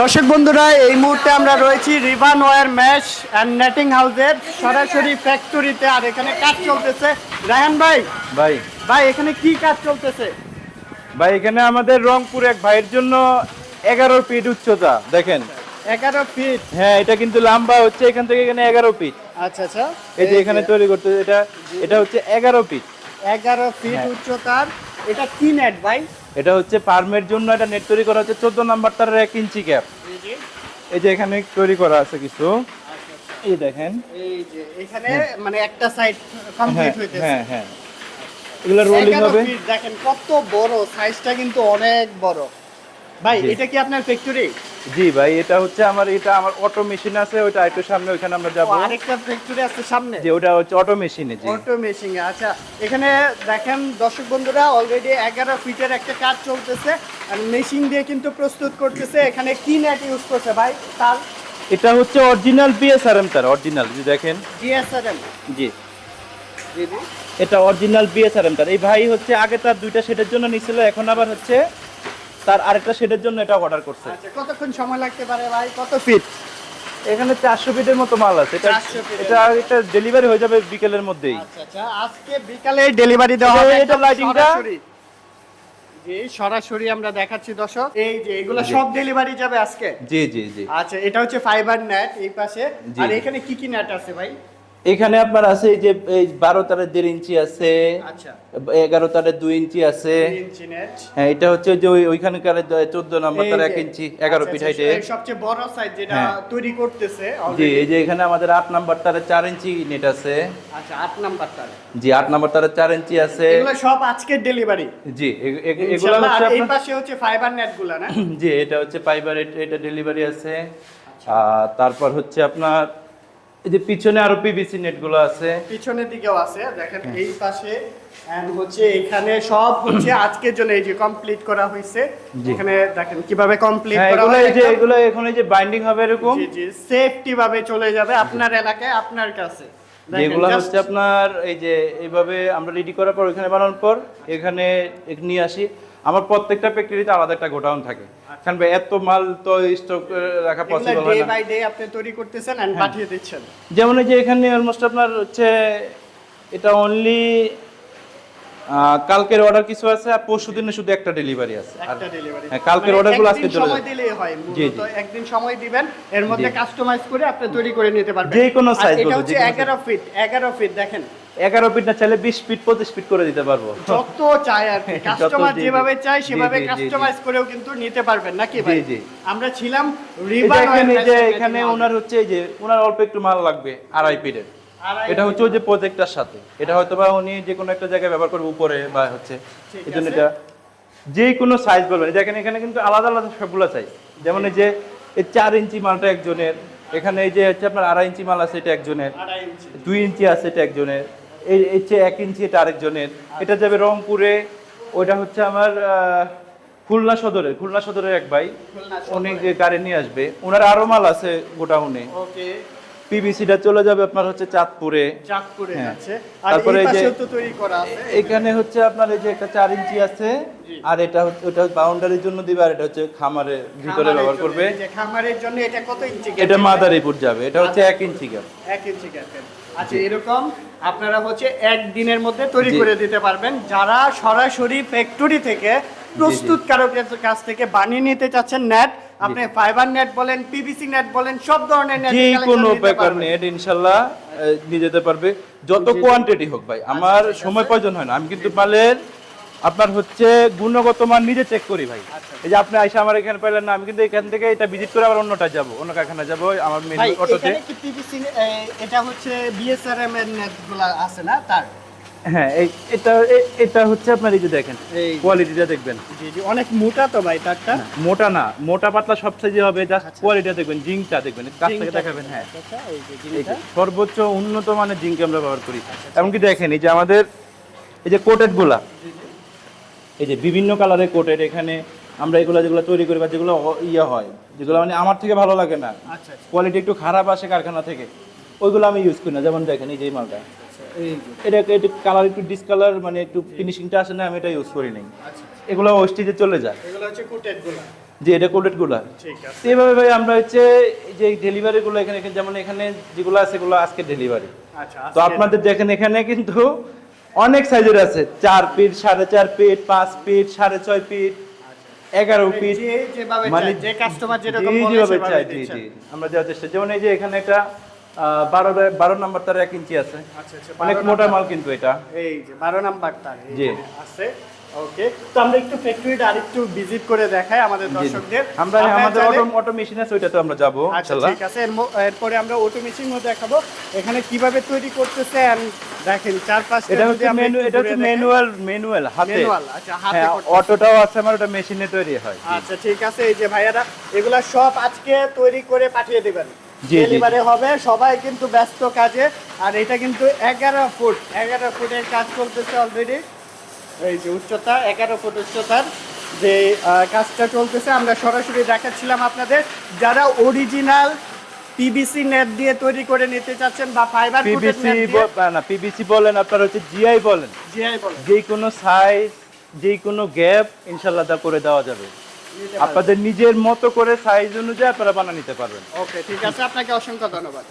দর্শক বন্ধুরা এই মুহূর্তে আমরা রয়েছি রিভান ওয়ার ম্যাশ অ্যান্ড নেটিং হাউসের সরাসরি ফ্যাক্টরিতে আর এখানে কাজ চলতেছে। রায়হান ভাই। ভাই। ভাই এখানে কি কাজ চলতেছে? ভাই এখানে আমাদের রংপুর এক ভাইয়ের জন্য এগারো ফিট উচ্চতা দেখেন। এগারো ফিট হ্যাঁ এটা কিন্তু লম্বা হচ্ছে এখান থেকে এখানে এগারো ফিট আচ্ছা আচ্ছা। এই যে এখানে তৈরি করতে এটা এটা হচ্ছে এগারো ফিট এগারো ফিট হ্যাঁ। উচ্চতার এটা কি নেট ভাই। এটা হচ্ছে পারমের জন্য এটা নেট তৈরি করা হচ্ছে চোদ্দ নাম্বার তারের 1 ইঞ্চি ক্যাপ এই যে। এখানে তৈরি করা আছে কিছু। এই দেখেন। এই যে এখানে মানে একটা সাইড হ্যাঁ কমপ্লিট হইতেছে। হ্যাঁ হ্যাঁ। এগুলো রোলিং হবে। দেখেন কত বড় সাইজটা কিন্তু অনেক বড়। ভাই এটা কি আপনার ফ্যাক্টরি জি ভাই এটা হচ্ছে আমার এটা আমার অটো মেশিন আছে ওইটা একটু সামনে আমরা যাব। আরেকটা ফ্যাক্টরি আছে সামনে? যে ওটা হচ্ছে অটো মেশিনে জি। অটো মেশিং আচ্ছা। এখানে দেখেন দর্শক বন্ধুরা অলরেডি এগারো ফিটের একটা কাজ চলতেছে আর মেশিন দিয়ে কিন্তু প্রস্তুত করতেছে এখানে কি নেট ইউজ করছে ভাই তার? এটা হচ্ছে অরিজিনাল বিএসআরএম তার অরিজিনাল যে দেখেন। জিএসআরএম জি। এটা অরিজিনাল বিএসআরএম তার। এই ভাই হচ্ছে আগে তার দুইটা শেডের জন্য নিছিল এখন আবার হচ্ছে তার আরেকটা শেডের জন্য এটা অর্ডার করছে। আচ্ছা কতক্ষণ সময় লাগতে পারে ভাই? কত ফিট এখানে চারশো ফিটের মতো মাল আছে। এটা এটা ডেলিভারি হয়ে যাবে বিকেলের মধ্যেই। আচ্ছা আচ্ছা আজকে বিকালে ডেলিভারি দেওয়া হবে এটা- একদম সরাসরি। জি সরাসরি আমরা দেখাচ্ছি দর্শক। এই যে এগুলো সব ডেলিভারি যাবে আজকে? জি জি জি। আচ্ছা এটা হচ্ছে ফাইবার নেট এই পাশে। আর এখানে কি কি নেট আছে ভাই? এখানে আপনার আছে এই যে এই বারো তারের দেড় ইঞ্চি আছে আচ্ছা। এগারো তারের দুই ইঞ্চি আছে। হ্যাঁ এটা হচ্ছে যে ওই ওইখানকার চোদ্দ নম্বর তার এক ইঞ্চি এগারো আচ্ছা, ফিট আচ্ছা, হাইটে সবচেয়ে বড় সাইজ যেটা হ্যাঁ। তৈরি করতেছে জি এই যে এখানে আমাদের আট নাম্বার তারে চার ইঞ্চি নেট আছে। আচ্ছা আট নাম্বারটা জি আট নাম্বার তারে চার ইঞ্চি আছে। এগুলো সব আজকের ডেলিভারি জি এগুলো হচ্ছে এই পাশে হচ্ছে ফাইবার নেটগুলা না? জি এটা হচ্ছে ফাইবার এটা ডেলিভারি আছে। তারপর হচ্ছে আপনার এই যে পিছনে আরও পিভিসি নেটগুলো আছে। পিছনের দিকেও আছে দেখেন হ্যাঁ। এই পাশে and হচ্ছে এখানে সব হচ্ছে আজকের জন্য এই যে কমপ্লিট করা হয়েছে এখানে দেখেন কীভাবে কমপ্লিট হ্যাঁ করা হয় এই যে এগুলো এখন এই যে বাইন্ডিং হবে এরকম? জি জি সেফটি ভাবে চলে যাবে আপনার এলাকায় আপনার কাছে। যেগুলো হচ্ছে আপনার এই যে এইভাবে আমরা রেডি করার পর ওখানে বানানোর পর এখানে এক- নিয়ে আসি। আমার প্রত্যেকটা ফ্যাক্টরিতে আলাদা একটা গোডাউন থাকে। কারণ ভাই এত মাল তো স্টক রাখা পসিবল হয় না। হ্যাঁ। বাই ডে আপনি তৈরি করতেছেন এন্ড পাঠিয়ে দিচ্ছেন। যেমন এই যে এখানে অলমোস্ট আপনার হচ্ছে এটা অনলি কালকের অর্ডার কিছু আছে আর পরশু দিনে শুধু একটা ডেলিভারি আছে। একটা ডেলিভারি হ্যাঁ, কালকের order গুলো আজকে চলে সময় যাবে। দিলেই হয় জি, মূলত। একদিন সময় দিবেন এর মধ্যে কাস্টমাইজ করে আপনি তৈরি করে নিতে পারবেন। যে কোনো সাইজ এটা হচ্ছে যে 11 ফিট 11 ফিট দেখেন। এগারো ফিট না চাইলে বিশ ফিট পঁচিশ ফিট করে দিতে পারব। যত চায় আর কি কাস্টমার। যেভাবে জি, সেভাবে। কাস্টমাইজ করেও কিন্তু নিতে পারবেন নাকি ভাই? জি। আমরা ছিলাম রিভার এই যে এখানে ওনার হচ্ছে এই যে ওনার অল্প একটু মাল লাগবে আড়াই ফিটের এটা হচ্ছে যে প্রজেক্টটার সাথে। এটা হয়তো বা উনি যে কোনো একটা জায়গায় ব্যবহার করবে উপরে বা হচ্ছে এই জন্য এটা যে কোনো সাইজ বলবেন দেখেন এখানে কিন্তু আলাদা আলাদা সবগুলো চাই। যেমন এই যে এই চার ইঞ্চি মালটা একজনের। এখানে এই যে হচ্ছে আপনার আড়াই ইঞ্চি মাল আছে এটা একজনের। দুই ইঞ্চি আছে এটা একজনের। এই এই যে এক ইঞ্চি এটা আরেকজনের। এটা যাবে রংপুরে ওইটা হচ্ছে আমার খুলনা সদরের খুলনা সদরের এক ভাই। উনি গাড়ি নিয়ে আসবে। ওনার আরও মাল আছে গোটাউনে ওকে। পিবিসিটা চলে যাবে আপনার হচ্ছে চাঁদপুরে। চাঁদপুরে হ্যাঁ। আছে তারপরে এই যে- তৈরি করা আছে। এখানে হচ্ছে আপনার এই যে একটা চার ইঞ্চি আছে। আর এটা হচ্ছে ওটা বাউন্ডারির জন্য দিবে আর এটা হচ্ছে খামারের ভিতরে ব্যবহার করবে। যে খামারের জন্য এটা কত ইঞ্চি এটা মাদারীপুর যাবে। এটা হচ্ছে এক ইঞ্চি গ্যাপ এক ইঞ্চি গ্যাপের আচ্ছা এরকম আপনারা হচ্ছে একদিনের মধ্যে তৈরি করে দিতে পারবেন। যারা সরাসরি ফ্যাক্টরি থেকে প্রস্তুতকারকের কাছ থেকে বানিয়ে নিতে চাচ্ছেন নেট আপনি ফাইবার নেট বলেন পিভিসি নেট বলেন সব ধরনের নেট যে কোনো প্রকার নেট ইনশাআল্লাহ নিয়ে যেতে পারবে। যত কোয়ান্টিটি হোক ভাই আমার সময় প্রয়োজন হয় না। আমি কিন্তু মালের আপনার হচ্ছে গুণগত মান নিজে চেক করি ভাই। আচ্ছা। এই যে আপনি আইসা আমার এখানে পাইলেন না আমি কিন্তু এখান থেকে এটা ভিজিট করে আবার অন্যটা যাব অন্য কারখানা যাব আমার মেন অটোতে এটা হচ্ছে বিএসআরএম এর নেটগুলো আছে না তার? হ্যাঁ এই- এটা এটা হচ্ছে আপনার এই যে দেখেন এই কোয়ালিটিটা দেখবেন। জি জি অনেক মোটা তো ভাই তারটা? মোটা না মোটা পাতলা সব সাইজে হবে জাস্ট আচ্ছা। কোয়ালিটিটা দেখবেন জিঙ্কটা দেখবেন কাছ থেকে দেখাবেন হ্যাঁ। আচ্ছা, যে সর্বোচ্চ উন্নত মানের জিঙ্ক আমরা ব্যবহার করি। এমনকি দেখেন এই যে আমাদের এই যে কোটেডগুলা এই যে বিভিন্ন কালারের কোটেড এখানে আমরা এগুলো যেগুলো তৈরি করি বা যেগুলো ইয়ে হয় যেগুলো মানে আমার থেকে ভালো লাগে না। আচ্ছা আচ্ছা। কোয়ালিটি একটু খারাপ আসে কারখানা থেকে। ওইগুলো আমি ইউজ করি না। যেমন দেখেন এই যে মালটা। এটা একটু কালার একটু ডিসকালার মানে একটু ফিনিশিংটা আসে না আমি এটা ইউজ করি নাই। আচ্ছা এগুলো ওয়েস্টেজে চলে যায়। এগুলো যে এটা কোটেডগুলা। ঠিক আছে। তো এইভাবে ভাই আমরা হচ্ছে এই যে ডেলিভারি গুলো এখানে যেমন এখানে যেগুলো আছে সেগুলো আজকে ডেলিভারি আচ্ছা তো আপনাদের দেখেন এখানে কিন্তু অনেক সাইজের আছে। চার ফিট সাড়ে চার ফিট পাঁচ ফিট সাড়ে ছয় ফিট এগারো ফিট। মানে যে কাস্টমার যেরকম যেভাবে চাই, জি, জি। আমরা দেওয়ার চেষ্টা যেমন এই যে এখানে একটা বারো বারো নাম্বার তার এক ইঞ্চি আছে। আচ্ছা আচ্ছা অনেক মোটা মাল কিন্তু এটা। এই যে বারো নাম্বার তার জি। আছে। ওকে তো আমরা একটু ফ্যাক্টরিটা আরেকটু ভিজিট করে দেখাই আমাদের জি, জি। দর্শকদের। আমরা আমাদের অটো অটো মেশিন আছে ওইটাতে আমরা যাব আচ্ছা ঠিক আছে। এরপরে আমরা অটো মেশিনও দেখাবো। এখানে কীভাবে তৈরি করতেছে and দেখেন চার এটা হচ্ছে মেনু এটা হচ্ছে ম্যানুয়াল ম্যানুয়াল হাতে। Manual, আচ্ছা, হাতে হ্যাঁ। অটোটাও আছে আমার ওটা মেশিনে তৈরি হয়। আচ্ছা ঠিক আছে। এই যে ভাইয়ারা এগুলা সব আজকে তৈরি করে পাঠিয়ে দেবেন। ডেলিভারি হবে সবাই কিন্তু ব্যস্ত কাজে। আর এটা কিন্তু এগারো ফুট এগারো ফুটের কাজ চলতেছে অলরেডি এই যে উচ্চতা এগারো ফুট উচ্চতার যে কাজটা চলতেছে আমরা সরাসরি দেখাচ্ছিলাম আপনাদের। যারা অরিজিনাল পিবিসি নেট দিয়ে তৈরি করে নিতে চাচ্ছেন বা ফাইবার পিবিসি না পিবিসি বলেন আপনার হচ্ছে জিআই বলেন। জিআই বলে যে কোনো সাইজ যে কোনো গ্যাপ ইনশাল্লাহ তা করে দেওয়া যাবে। আপনাদের নিজের মতো করে সাইজ অনুযায়ী আপনারা বানা নিতে পারবেন। ওকে ঠিক আছে আপনাকে অসংখ্য ধন্যবাদ।